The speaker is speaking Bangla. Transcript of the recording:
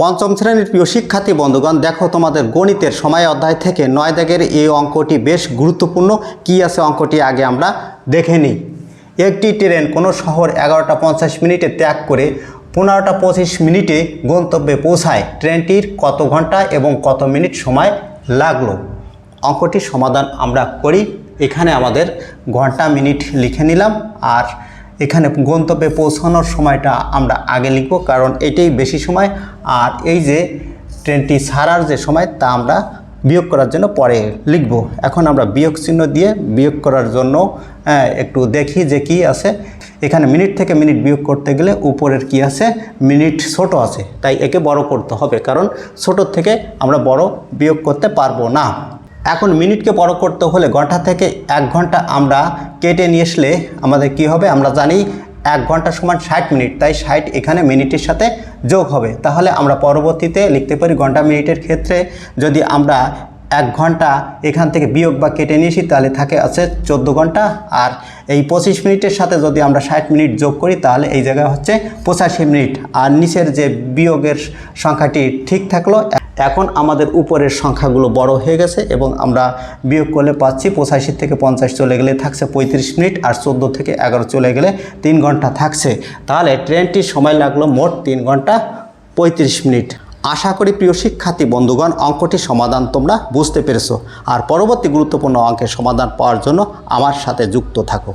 পঞ্চম শ্রেণির প্রিয় শিক্ষার্থী বন্ধুগণ, দেখো তোমাদের গণিতের সময় অধ্যায় থেকে নয় দাগের এই অঙ্কটি বেশ গুরুত্বপূর্ণ। কি আছে অঙ্কটি আগে আমরা দেখে নিই। একটি ট্রেন কোনো শহর এগারোটা পঞ্চাশ মিনিটে ত্যাগ করে পনেরোটা পঁচিশ মিনিটে গন্তব্যে পৌঁছায়। ট্রেনটির কত ঘণ্টা এবং কত মিনিট সময় লাগল? অঙ্কটির সমাধান আমরা করি। এখানে আমাদের ঘণ্টা মিনিট লিখে নিলাম। আর এখানে গন্তব্যে পৌঁছানোর সময়টা আমরা আগে লিখব, কারণ এটাই বেশি সময়। আর এই যে ট্রেনটি ছাড়ার যে সময়, তা আমরা বিয়োগ করার জন্য পরে লিখব। এখন আমরা বিয়োগ চিহ্ন দিয়ে বিয়োগ করার জন্য একটু দেখি যে কি আছে। এখানে মিনিট থেকে মিনিট বিয়োগ করতে গেলে উপরের কি আছে? মিনিট ছোট আছে। তাই একে বড় করতে হবে, কারণ ছোটোর থেকে আমরা বড় বিয়োগ করতে পারব না। এখন মিনিটকে বড় করতে হলে ঘণ্টা থেকে এক ঘণ্টা আমরা কেটে নিয়ে আসলে আমাদের কি হবে? আমরা জানি এক ঘণ্টা সমান ষাট মিনিট, তাই ষাট এখানে মিনিটের সাথে যোগ হবে। তাহলে আমরা পরবর্তীতে লিখতে পারি ঘণ্টা মিনিটের ক্ষেত্রে যদি আমরা এক ঘণ্টা এখান থেকে বিয়োগ বা কেটে নিয়েছি তাহলে থাকে আছে চোদ্দ ঘণ্টা। আর এই পঁচিশ মিনিটের সাথে যদি আমরা ষাট মিনিট যোগ করি, তাহলে এই জায়গায় হচ্ছে পঁচাশি মিনিট। আর নিচের যে বিয়োগের সংখ্যাটি ঠিক থাকল এখন আমাদের উপরের সংখ্যাগুলো বড় হয়ে গেছে এবং আমরা বিয়োগ করলে পাচ্ছি পঁচাশি থেকে পঞ্চাশ চলে গেলে থাকছে পঁয়ত্রিশ মিনিট আর চোদ্দ থেকে এগারো চলে গেলে তিন ঘণ্টা থাকছে। তাহলে ট্রেনটির সময় লাগল মোট তিন ঘণ্টা পঁয়ত্রিশ মিনিট। আশা করি প্রিয় শিক্ষার্থী বন্ধুগণ অঙ্কটির সমাধান তোমরা বুঝতে পেরেছ। আর পরবর্তী গুরুত্বপূর্ণ অঙ্কের সমাধান পাওয়ার জন্য আমার সাথে যুক্ত থাকো।